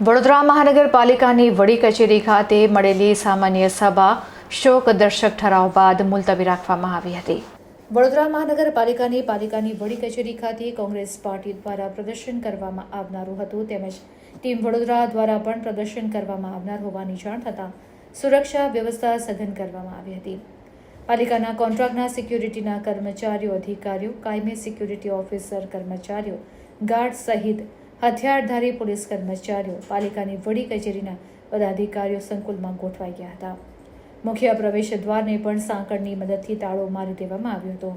વડોદરા મહાનગરપાલિકાની વડી કચેરી ખાતે મળેલી સામાન્ય સભા શોક દર્શક ઠરાવ બાદ મુલતવી રાખવામાં આવી હતી. વડોદરા મહાનગરપાલિકાની પાલિકાની વડી કચેરી ખાતે કોંગ્રેસ પાર્ટી દ્વારા પ્રદર્શન કરવામાં આવનારું હતું તેમજ ટીમ વડોદરા દ્વારા પણ પ્રદર્શન કરવામાં આવનાર હોવાની જાણ થતાં સુરક્ષા વ્યવસ્થા સઘન કરવામાં આવી હતી. પાલિકાના કોન્ટ્રાક્ટના સિક્યુરિટીના કર્મચારીઓ, અધિકારીઓ, કાયમી સિક્યુરિટી ઓફિસર કર્મચારીઓ, ગાર્ડ સહિત હથિયારધારી પોલીસ કર્મચારીઓ પાલિકાની વડી કચેરીના પદાધિકારીઓ સંકુલમાં ગોઠવાઈ ગયા હતા. મુખ્ય પ્રવેશ દ્વારને પણ સાંકળની મદદથી તાળો મારી દેવામાં આવ્યો હતો.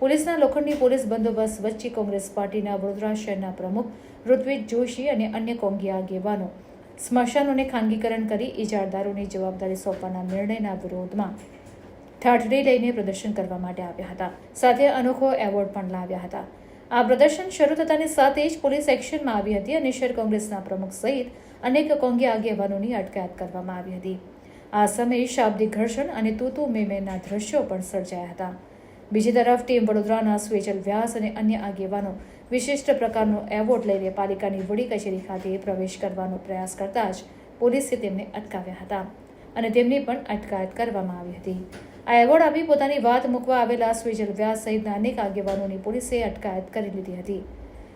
પોલીસના લોખંડની પોલીસ બંદોબસ્ત વચ્ચે કોંગ્રેસ પાર્ટીના વડોદરા શહેરના પ્રમુખ ઋત્વિજ જોશી અને અન્ય કોંગી આગેવાનો સ્મશાનોને ખાનગીકરણ કરી ઇજારદારોની જવાબદારી સોંપવાના નિર્ણયના વિરોધમાં ઠાઠડી લઈને પ્રદર્શન કરવા માટે આવ્યા હતા. સાથે અનોખો એવોર્ડ પણ લાવ્યા હતા. આ પ્રદર્શન શરૂ થતાની સાથે જ પોલીસ એક્શનમાં આવી હતી અને શહેર કોંગ્રેસના પ્રમુખ સહિત અનેક કોંગી આગેવાનોની અટકાયત કરવામાં આવી હતી. આ સમયે શાબ્દિક ઘર્ષણ અને તૂતુ મેમેના દ્રશ્યો પણ સર્જાયા હતા. બીજી તરફ ટીમ વડોદરાના સ્વેચલ વ્યાસ અને અન્ય આગેવાનો વિશિષ્ટ પ્રકારનો એવોર્ડ લઈને પાલિકાની વડી કચેરી ખાતે પ્રવેશ કરવાનો પ્રયાસ કરતા જ પોલીસે તેમને અટકાવ્યા હતા અને તેમની પણ અટકાયત કરવામાં આવી હતી. આ એવોર્ડ આપી પોતાની વાત મૂકવા આવેલા સ્વેજલ વ્યાસ સહિતના અનેક આગેવાનોની પોલીસે અટકાયત કરી લીધી હતી.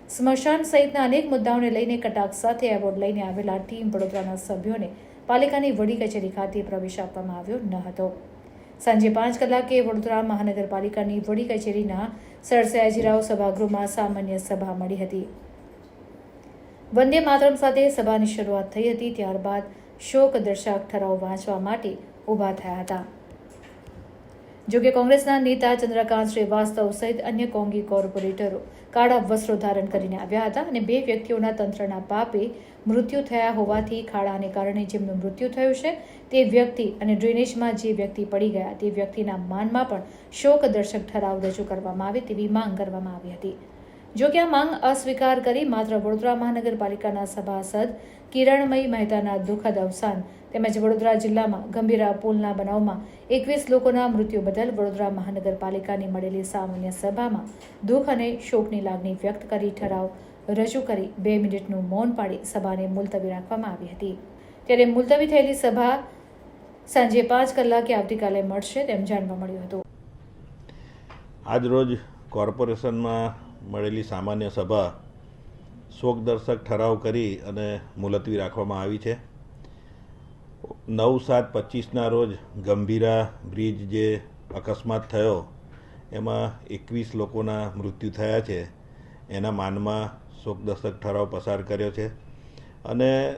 સ્મશાન સહિતના અનેક મુદ્દાઓને લઈને કટાક્ષ સાથે એવોર્ડ લઈને આવેલા ટીમ વડોદરાના સભ્યોને પાલિકાની વડી કચેરી ખાતે પ્રવેશ આપવામાં આવ્યો ન હતો. સાંજે પાંચ કલાકે વડોદરા મહાનગરપાલિકાની વડી કચેરીના સર સયાજીરાવ સભાગૃહમાં સામાન્ય સભા મળી હતી. વંદે માતરમ સાથે સભાની શરૂઆત થઈ હતી, ત્યારબાદ શોક દર્શક ઠરાવ વાંચવા માટે ઊભા થયા હતા. જોકે કોંગ્રેસના નેતા ચંદ્રકાંત શ્રીવાસ્તવ સહિત અન્ય કોંગી કોર્પોરેટરો કાળા વસ્ત્રો ધારણ કરીને આવ્યા હતા અને બે વ્યક્તિઓના તંત્રના પાપે મૃત્યુ થયા હોવાથી ખાડાને કારણે જેમનું મૃત્યુ થયું છે, તે વ્યક્તિ અને ડ્રેનેજમાં જે વ્યક્તિ પડી ગયા, તે વ્યક્તિના માનમાં પણ શોક દર્શક ઠરાવ રજૂ કરવામાં આવે તેવી માંગ કરવામાં આવી હતી. જો કે આ માંગ અસ્વીકાર કરી માત્ર વડોદરા મહાનગરપાલિકાના સભાસદ કિરણમય મહેતાના દુઃખદ અવસાન તેમજ વડોદરા જિલ્લામાં ગંભીરા પુલના બનાવમાં એકવીસ લોકોના મૃત્યુ બદલ વડોદરા મહાનગરપાલિકાની મળેલી સામાન્ય સભામાં દુઃખ અને શોકની લાગણી વ્યક્ત કરી ઠરાવ રજૂ કરી બે મિનિટનું મૌન પાડી સભાને મુલતવી રાખવામાં આવી હતી. ત્યારે મુલતવી થયેલી સભા સાંજે પાંચ કલાકે આવતીકાલે મળશે તેમ જાણવા મળ્યું હતું. આજરોજ કોર્પોરેશનમાં મળેલી સામાન્ય સભા શોકદર્શક ઠરાવ કરી અને મુલતવી રાખવામાં આવી છે. નવ સાત પચીસના રોજ ગંભીરા બ્રિજ જે અકસ્માત થયો, એમાં એકવીસ લોકોના મૃત્યુ થયા છે. એના માનમાં શોકદર્શક ઠરાવ પસાર કર્યો છે. અને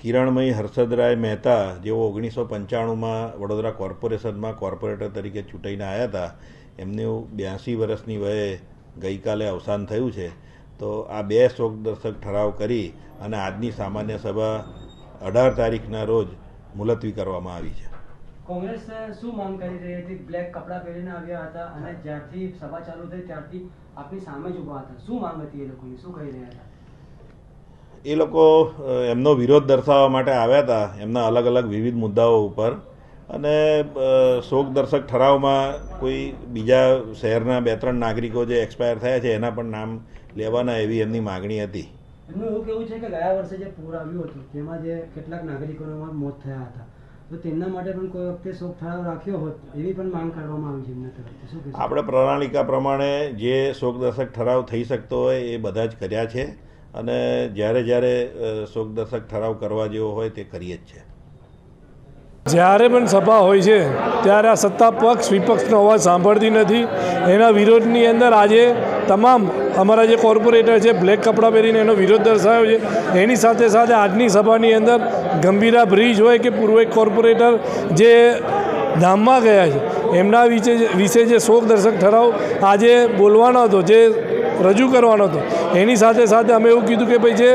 કિરણમય હર્ષદરાય મહેતા, જેઓ ઓગણીસો પંચાણુંમાં વડોદરા કોર્પોરેશનમાં કોર્પોરેટર તરીકે ચૂંટાઈને આવ્યા હતા, એમનું બ્યાસી વર્ષની વયે ગઈકાલે અવસાન થયું છે તો આ બે શોકદર્શક ઠરાવ કરી અને આજની સામાન્ય સભા અઢાર તારીખના રોજ મુલતવી કરવામાં આવી છે. કોંગ્રેસ શું માંગ કરી રહી હતી? બ્લેક કપડાં પહેરીને આવ્યા હતા અને જ્યારથી સભા ચાલુ થઈ ત્યારથી આપની સામે જ ઊભા હતા. શું માંગ હતી એ લોકોની? શું કહી રહ્યા હતા? એ લોકો એમનો વિરોધ દર્શાવવા માટે આવ્યા હતા એમના અલગ અલગ વિવિધ મુદ્દાઓ ઉપર. અને શોક દર્શક ઠરાવમાં કોઈ બીજા શહેરના બે ત્રણ નાગરિકો જે એક્સપાયર થયા છે એના પણ નામ લેવાના એવી એમની માગણી હતી. એમનું એવું કેવું છે કે ગયા વર્ષે જે પૂર આવ્યું હતું તેમાં જે કેટલાક નાગરિકોના મોત થયા હતા તો તેમના માટે પણ કોઈ વખતે શોક ઠરાવ રાખ્યો હોત એવી પણ માંગ કરવામાં આવી છે એમના તરફથી. શું કહેશો? આપણે પ્રણાલિકા પ્રમાણે જે શોકદર્શક ઠરાવ થઈ શકતો હોય એ બધા જ કર્યા છે. અને જ્યારે જ્યારે શોકદર્શક ઠરાવ કરવા જેવો હોય તે કરીએ જ છે. જ્યારે પણ સભા હોય છે, ત્યારે આ સત્તા પક્ષ વિપક્ષનો અવાજ સાંભળતી નથી. એના વિરોધની અંદર આજે તમામ અમારા જે કોર્પોરેટર છે, બ્લેક કપડાં પહેરીને એનો વિરોધ દર્શાવ્યો છે. એની સાથે સાથે આજની સભાની અંદર ગંભીરા બ્રિજ હોય કે પૂર્વ કોર્પોરેટર જે ધામમાં ગયા છે, એમના વિશે વિશે જે શોક દર્શક ઠરાવ આજે બોલવાનો હતો, જે રજૂ કરવાનો હતો. એની સાથે સાથે અમે એવું કીધું કે ભાઈ જે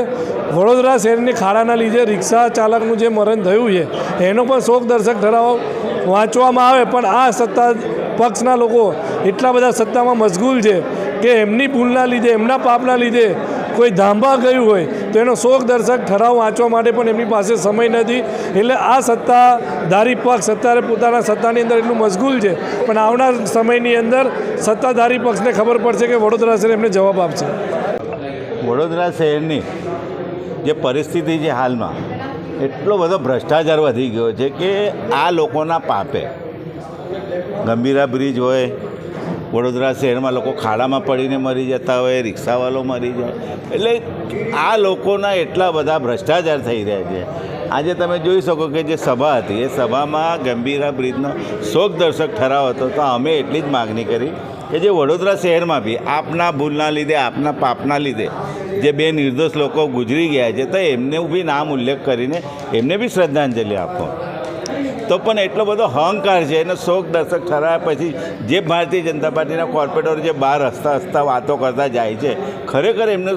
વડોદરા શહેરની ખાડાના લીધે રિક્ષા ચાલકનું જે મરણ થયું છે, એનો પણ શોક દર્શક ઠરાવ વાંચવામાં આવે, પણ આ સત્તા પક્ષના લોકો એટલા બધા સત્તામાં મશગુલ છે કે એમની ભૂલના લીધે, એમના પાપના લીધે કોઈ ધાંભા ગયું હોય તો એનો શોક દર્શક ઠરાવ વાંચવા માટે પણ એમની પાસે સમય નથી. એટલે આ સત્તાધારી પક્ષ અત્યારે પોતાના સત્તાની અંદર એટલું મશગુલ છે. પણ આવનાર સમયની અંદર સત્તાધારી પક્ષને ખબર પડશે કે વડોદરા શહેર એમને જવાબ આપશે. વડોદરા શહેરની જે પરિસ્થિતિ છે હાલમાં, એટલો બધો ભ્રષ્ટાચાર વધી ગયો છે કે આ લોકોના પાપે ગંભીરા બ્રિજ હોય વડોદરા શહેરમાં લોકો ખાડામાં પડીને મરી જતા હોય, રિક્ષાવાળો મરી જાય. એટલે આ લોકોના એટલા બધા ભ્રષ્ટાચાર થઈ રહ્યા છે. આજે તમે જોઈ શકો કે જે સભા હતી, એ સભામાં ગંભીરા બ્રિજનો શોકદર્શક ઠરાવ હતો. તો અમે એટલી જ માગણી કરી કે જે વડોદરા શહેરમાં બી આપના ભૂલના લીધે, આપના પાપના લીધે જે બે નિર્દોષ લોકો ગુજરી ગયા છે, તો એમને બી નામ ઉલ્લેખ કરીને એમને બી શ્રદ્ધાંજલિ આપો. તો પણ એટલો બધો અહંકાર છે, એને શોક દર્શક ઠરાવ્યા પછી જે ભારતીય જનતા પાર્ટીના કોર્પોરેટરો જે બહાર હસતા હસતા વાતો કરતા જાય છે, ખરેખર એમનો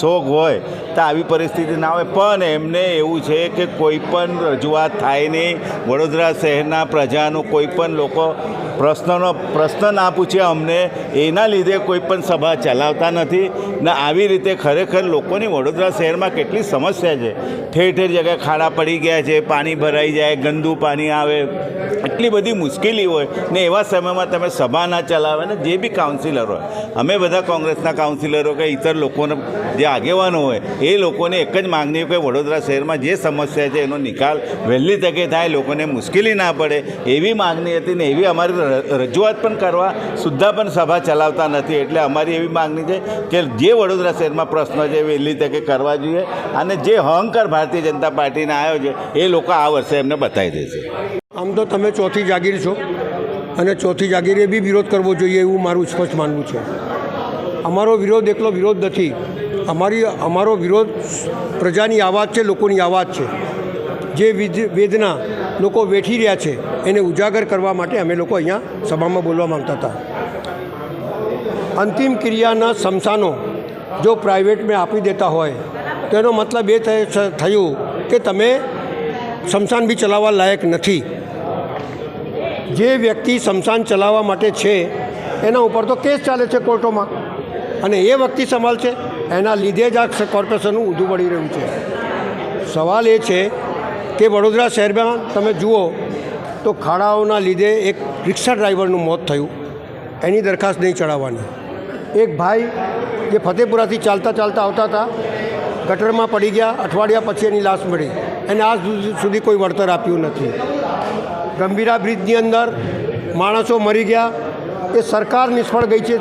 શોખ હોય તો આવી પરિસ્થિતિ ના હોય. પણ એમને એવું છે કે કોઈ પણ રજૂઆત થાય નહીં. વડોદરા શહેરના પ્રજાનું કોઈ પણ લોકો પ્રશ્નનો પ્રશ્ન ના પૂછે અમને, એના લીધે કોઈ પણ સભા ચલાવતા નથી. ને આવી રીતે ખરેખર લોકોની વડોદરા શહેરમાં કેટલી સમસ્યા છે. ઠેર ઠેર જગ્યાએ ખાડા પડી ગયા છે, પાણી ભરાઈ જાય, ગંદુ પાણી આવે. એટલી બધી મુશ્કેલી હોય ને એવા સમયમાં તમે સભા ના ચલાવે ને જે બી કાઉન્સિલર હોય. અમે બધા કોંગ્રેસના કાઉન્સિલરો કે ઇતર લોકોને જે આગેવાનો હોય, એ લોકોને એક જ માગણી કે વડોદરા શહેરમાં જે સમસ્યા છે એનો નિકાલ વહેલી તકે થાય, લોકોને મુશ્કેલી ના પડે. એવી માગણી હતી ને એવી અમારી રજૂઆત પણ કરવા, સુદ્ધા પણ સભા ચલાવતા નથી. એટલે અમારી એવી માગણી છે કે જે વડોદરા શહેરમાં પ્રશ્નો છે વહેલી તકે કરવા જોઈએ અને જે અહંકાર ભારતીય જનતા પાર્ટીને આવ્યો છે, એ લોકો આ વર્ષે એમને બતાવી દેશે. આમ તો તમે ચોથી જાગીર છો અને ચોથી જાગીરે બી વિરોધ કરવો જોઈએ એવું મારું સ્પષ્ટ માનવું છે. અમારો વિરોધ એકલો વિરોધ નથી. અમારી, અમારો વિરોધ પ્રજાની આવાજ છે, લોકોની આવાજ છે. જે વેદના લોકો વેઠી રહ્યા છે એને ઉજાગર કરવા માટે અમે લોકો અહીંયા સભામાં બોલવા માંગતા હતા. અંતિમ ક્રિયાના સમસાનો જો પ્રાઇવેટમાં આપી દેતા હોય, તો એનો મતલબ એ થયું કે તમે શમશાન બી ચલાવવા લાયક નથી. જે વ્યક્તિ શમશાન ચલાવવા માટે છે, એના ઉપર તો કેસ ચાલે છે કોર્ટોમાં. અને એ વ્યક્તિ સંભાળશે એના લીધે જ આ કોર્પોરેશનનું ઊંધું પડી રહ્યું છે. સવાલ એ છે કે વડોદરા શહેરમાં તમે જુઓ તો ખાડાઓના લીધે એક રિક્ષા ડ્રાઈવરનું મોત થયું. એની દરખાસ્ત નહીં ચડાવવાની એક ભાઈ જે ફતેપુરાથી ચાલતા ચાલતા આવતા હતા, ગટરમાં પડી ગયા, અઠવાડિયા પછી એની લાશ મળી. એને આજ સુધી કોઈ વળતર આપ્યું નથી. ગંભીરા બ્રિજની અંદર માણસો મરી ગયા. એ સરકાર નિષ્ફળ ગઈ છે.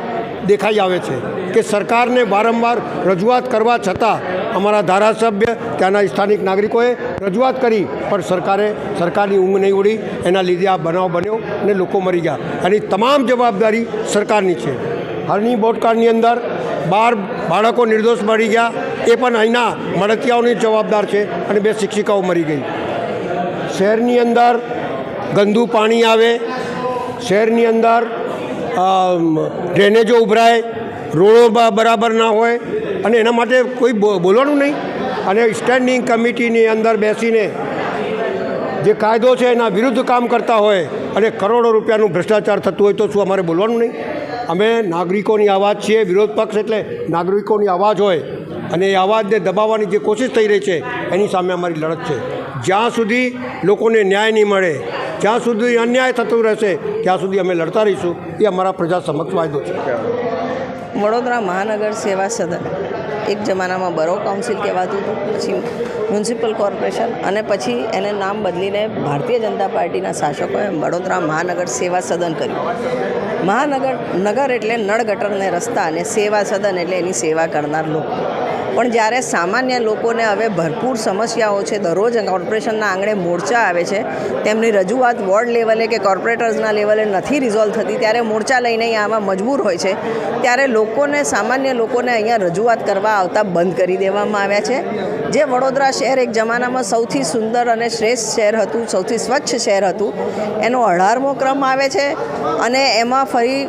દેખાઈ આવે છે કે સરકારને વારંવાર રજૂઆત કરવા છતાં અમારા ધારાસભ્ય ત્યાંના સ્થાનિક નાગરિકોએ રજૂઆત કરી, પણ સરકારે સરકારની ઊંઘ નહીં ઉડી. એના લીધે આ બનાવ બન્યો અને લોકો મરી ગયા. એની તમામ જવાબદારી સરકારની છે. હાલની બોટકાળની અંદર બાર બાળકો નિર્દોષ મરી ગયા. એ પણ અહીંના મળતિયાઓની જવાબદાર છે અને બે શિક્ષિકાઓ મરી ગઈ. શહેરની અંદર ગંદુ પાણી આવે. શહેરની અંદર ડ્રેનેજો ઉભરાય, રોડો બરાબર ના હોય, અને એના માટે કોઈ બોલવાનું નહીં. અને સ્ટેન્ડિંગ કમિટીની અંદર બેસીને જે કાયદો છે એના વિરુદ્ધ કામ કરતા હોય અને કરોડો રૂપિયાનું ભ્રષ્ટાચાર થતું હોય તો શું અમારે બોલવાનું નહીં? અમે નાગરિકોની અવાજ છીએ, વિરોધ પક્ષ એટલે નાગરિકોની અવાજ હોય અને એ અવાજને દબાવવાની જે કોશિશ થઈ રહી છે, એની સામે અમારી લડત છે. જ્યાં સુધી લોકોને ન્યાય નહીં મળે જ્યાં સુધી અન્યાય થતું રહેશે, ત્યાં સુધી અમે લડતા રહીશું. એ અમારા પ્રજા સમક્ષ વાયદો છે. વડોદરા મહાનગર સેવા સદન એક જમાનામાં બરો કાઉન્સિલ કહેવાતું હતું, પછી મ્યુનિસિપલ કોર્પોરેશન અને પછી એને નામ બદલીને ભારતીય જનતા પાર્ટીના શાસકોએ વડોદરા મહાનગર સેવા સદન કર્યું. મહાનગર નગર એટલે નળ ગટરને રસ્તા અને સેવા સદન એટલે એની સેવા કરનાર લોકો. પણ જ્યારે સામાન્ય લોકોને હવે ભરપૂર સમસ્યાઓ છે, દરરોજ કોર્પોરેશનના આંગણે મોરચા આવે છે, તેમની રજૂઆત વોર્ડ લેવલે કે કોર્પોરેટર્સના લેવલે નથી રિઝોલ્વ થતી, ત્યારે મોરચા લઈને આમાં મજબૂર હોય છે. ત્યારે લોકોને, સામાન્ય લોકોને અહીંયા રજૂઆત કરવા આવતા બંધ કરી દેવામાં આવ્યા છે. જે વડોદરા શહેર એક જમાનામાં સૌથી સુંદર અને શ્રેષ્ઠ શહેર હતું, સૌથી સ્વચ્છ શહેર હતું, એનો અઢારમો ક્રમ આવે છે અને એમાં ફરી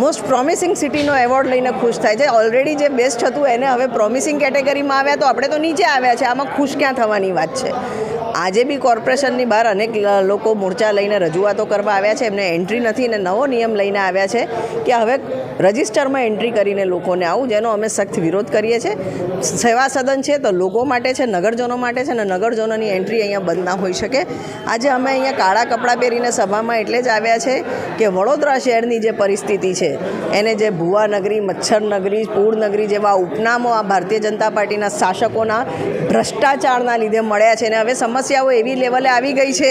મોસ્ટ પ્રોમિસિંગ સિટીનો એવોર્ડ લઈને ખુશ થાય છે. ઓલરેડી જે બેસ્ટ હતું એને હવે પ્રોમિસિંગ કેટેગરીમાં આવ્યા તો આપણે તો નીચે આવ્યા છે. આમાં ખુશ ક્યાં થવાની વાત છે? આજે બી કોર્પોરેશનની બહાર અનેક લોકો મોરચા લઈને રજૂઆતો કરવા આવ્યા છે. એમને એન્ટ્રી નથી અને નવો નિયમ લઈને આવ્યા છે કે હવે રજિસ્ટરમાં એન્ટ્રી કરીને લોકોને આવું, જેનો અમે સખ્ત વિરોધ કરીએ છીએ. સેવા સદન છે તો લોકો માટે છે, નગરજનો માટે છે અને નગરજનોની એન્ટ્રી અહીંયા બંધ ના હોઈ શકે. આજે અમે અહીંયા કાળા કપડાં પહેરીને સભામાં એટલે જ આવ્યા છે કે વડોદરા શહેરની જે પરિસ્થિતિ છે, એને જે ભુવા નગરી, મચ્છર નગરી, પૂર નગરી જેવા ઉપનામો આ ભારતીય જનતા પાર્ટીના શાસકોના ભ્રષ્ટાચારના લીધે મળ્યા છે અને હવે સમસ્યાઓ એવી લેવલે આવી ગઈ છે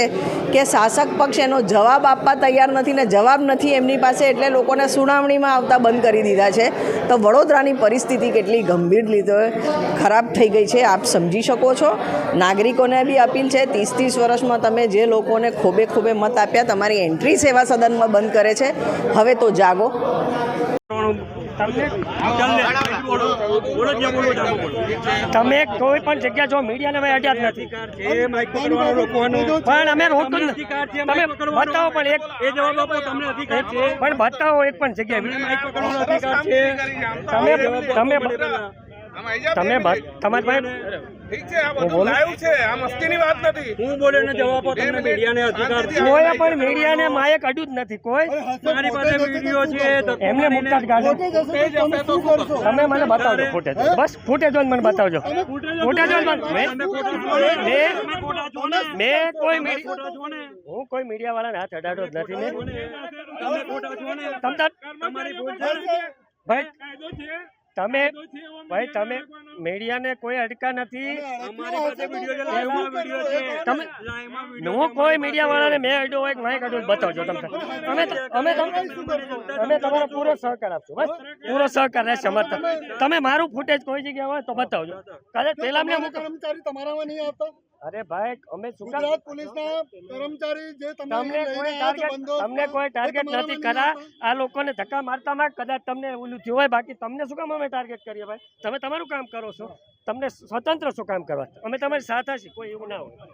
કે શાસક પક્ષ એનો જવાબ આપવા તૈયાર નથી ને જવાબ નથી એમની પાસે એટલે લોકોને સુનાવણીમાં આવતા બંધ કરી દીધા છે. તો વડોદરાની પરિસ્થિતિ કેટલી ગંભીર લીધે ખરાબ થઈ ગઈ છે આપ સમજી શકો છો. નાગરિકોને બી અપીલ છે ત્રીસ ત્રીસ વર્ષમાં તમે જે લોકોને ખોબે ખોબે મત આપ્યા તમારી એન્ટ્રી સેવા સદનમાં બંધ કરે છે. હવે તો જાગો. તમે કોઈ પણ જગ્યા જો મીડિયાને મેં અડ્યા જ નથી. પણ અમે રોકતો તમે બતાવો પણ એક પણ બતાવો એક પણ જગ્યા તમે તમે તમે તમારી પાસે હું બોલું? કોઈ પણ મીડિયાને માયક અડ્યું જ નથી કોઈ? એમને મુકતા જ ગાડો તમે મને બતાવજો ફૂટેજ. બસ ફૂટેજ મને બતાવજો. ફૂટેજ મને મેં- મેં મેં કોઈ મીડિયા હું કોઈ મીડિયા વાળાને હાથ અડાડો જ નથી તમ ભાઈ તમે ભાઈ તમે મીડિયાને કોઈ અડકા નથી. તમે હું કોઈ મીડિયા વાળાને મેં અડ્યો હોય કે માઇક અડ્યો બતાવજો તમે અમે અમે તમે અમે તમારો પૂરો સહકાર આપશું બસ? પૂરો સહકાર રહેશે અમારે તમે મારું ફૂટેજ કોઈ જગ્યા હોય તો બતાવજો. કદાચ પેલા અમને અમુક કર્મચારી તમારામાં નહીં આવતા. અરે ભાઈ અમે ગુજરાત પોલીસના કર્મચારી જે તમને કોઈ ટાર્ગેટ તમને કોઈ ટાર્ગેટ નથી કરા? આ લોકોને ધક્કા મારતા માં કદાચ તમને ઓલું થયું હોય બાકી તમને શું કામ અમે ટાર્ગેટ કરીએ ભાઈ? તમે તમારું કામ કરો છો. તમને સ્વતંત્ર શું કામ કરવા? અમે તમારી સાથે છીએ કોઈ એવું ના હોય.